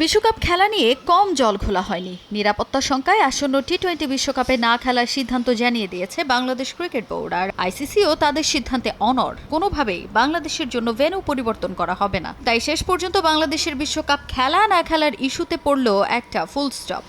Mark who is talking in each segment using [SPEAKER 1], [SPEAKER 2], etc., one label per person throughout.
[SPEAKER 1] বিশ্বকাপ খেলা নিয়ে কম জল খোলা হয়নি। নিরাপত্তা শঙ্কায় আসন্ন টি টোয়েন্টি বিশ্বকাপে না খেলার সিদ্ধান্ত জানিয়ে দিয়েছে বাংলাদেশ ক্রিকেট বোর্ড, আর আইসিসিও তাদের সিদ্ধান্তে অনর কোনোভাবেই বাংলাদেশের জন্য ভেনু পরিবর্তন করা হবে না। তাই শেষ পর্যন্ত বাংলাদেশের বিশ্বকাপ খেলা না খেলার ইস্যুতে পড়ল একটা ফুল স্টপ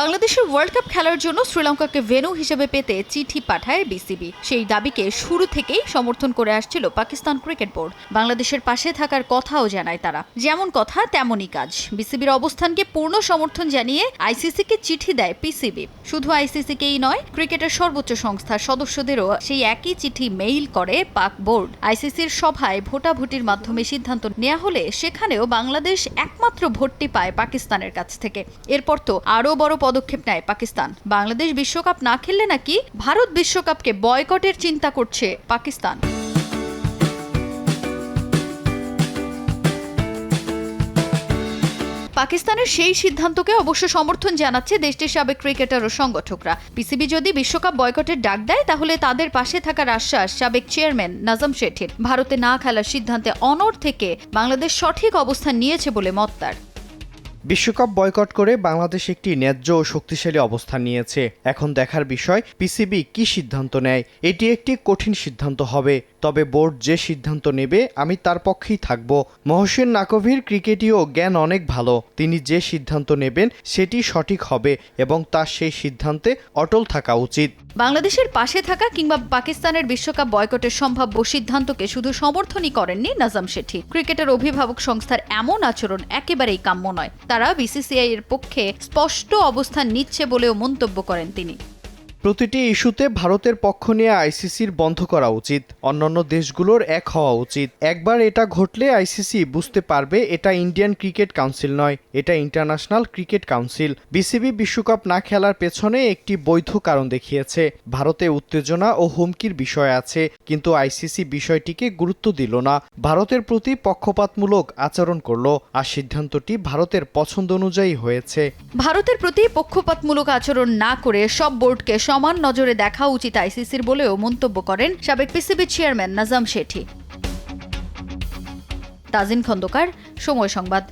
[SPEAKER 1] বাংলাদেশের ওয়ার্ল্ড কাপ খেলার জন্য শ্রীলঙ্কাকে ভেন্যু হিসেবে পেতে চিঠি পাঠায় বিসিবি সেই দাবিকে শুরু থেকেই সমর্থন করে আসছিল পাকিস্তান ক্রিকেট বোর্ড বাংলাদেশের পাশে থাকার কথাও জানায় তারা। যেমন কথা, তেমনই কাজ। বিসিবির অবস্থানকে পূর্ণ সমর্থন জানিয়ে আইসিসিকে চিঠি দেয় পিসিবি শুধু আইসিসিকেই নয়, ক্রিকেটের সর্বোচ্চ সংস্থার সদস্যদেরও সেই একই চিঠি মেইল করে পাক বোর্ড। আইসিসির সভায় ভোটাভুটির মাধ্যমে সিদ্ধান্ত নেওয়া হলে সেখানেও বাংলাদেশ একমাত্র ভোটটি পায় পাকিস্তানের কাছ থেকে। এরপর তো আরও বড় পদক্ষেপ নেয় পাকিস্তান। বাংলাদেশ বিশ্বকাপ না খেললে নাকি ভারত বিশ্বকাপকে বয়কটের চিন্তা করছে পাকিস্তান। পাকিস্তানের সেই সিদ্ধান্তকে অবশ্য সমর্থন জানাচ্ছে দেশটির সাবেক ক্রিকেটার ও সংগঠকরা। পিসিবি যদি বিশ্বকাপ বয়কটের ডাক দেয়, তাহলে তাদের পাশে থাকার আশ্বাস সাবেক চেয়ারম্যান নাজম শেঠির। ভারতে না খেলার সিদ্ধান্তে অনর থেকে বাংলাদেশ সঠিক অবস্থান নিয়েছে বলে মত তার।
[SPEAKER 2] বিশ্বকাপ বয়কট করে বাংলাদেশ একটি ন্যায্য ও শক্তিশালী অবস্থান নিয়েছে। এখন দেখার বিষয়, পিসিবি কি সিদ্ধান্ত নেয়? এটি একটি কঠিন সিদ্ধান্ত হবে। তবে বোর্ড যে সিদ্ধান্ত নেবে, আমি তার পক্ষেই থাকব। মহসিন নাকভির ক্রিকেটীয় জ্ঞান অনেক ভালো। তিনি যে সিদ্ধান্ত নেবেন, সেটি সঠিক হবে এবং তার সেই সিদ্ধান্তে অটল থাকা উচিত।
[SPEAKER 1] বাংলাদেশের পাশে থাকা কিংবা পাকিস্তানের বিশ্বকাপ বয়কটের সম্ভাব্য সিদ্ধান্তকে শুধু সমর্থনই করেননি নাজাম শেঠি। ক্রিকেটের অভিভাবক সংস্থার এমন আচরণ একেবারেই কাম্য নয়। তারা বিসিসিআই এর পক্ষে স্পষ্ট অবস্থান নিচ্ছে বলেও মন্তব্য করেন তিনি।
[SPEAKER 2] প্রতিটি ইস্যুতে ভারতের পক্ষ নিয়ে আইসিসির বন্ধ করা উচিত, অন্যান্য দেশগুলোর এক হওয়া উচিত। একবার এটা ঘটলে আইসিসি বুঝতে পারবে এটা ইন্ডিয়ান ক্রিকেট কাউন্সিল নয়, এটা ইন্টারন্যাশনাল ক্রিকেট কাউন্সিল। বিসিবি বিশ্বকাপ না খেলার পেছনে একটি বৈধ কারণ দেখিয়েছে। ভারতে উত্তেজনা ও হুমকির বিষয় আছে। কিন্তু আইসিসি বিষয়টিকে গুরুত্ব দিল না। ভারতের প্রতি পক্ষপাতমূলক আচরণ করল আর সিদ্ধান্তটি ভারতের পছন্দ অনুযায়ী হয়েছে।
[SPEAKER 1] ভারতের প্রতি পক্ষপাতমূলক আচরণ না করে সব বোর্ডকে সমান নজরে দেখা উচিত আইসিসির বলেও মন্তব্য করেন সাবেক পিসিবি চেয়ারম্যান নাজাম শেঠি। তাজিন খন্দকার, সময় সংবাদ।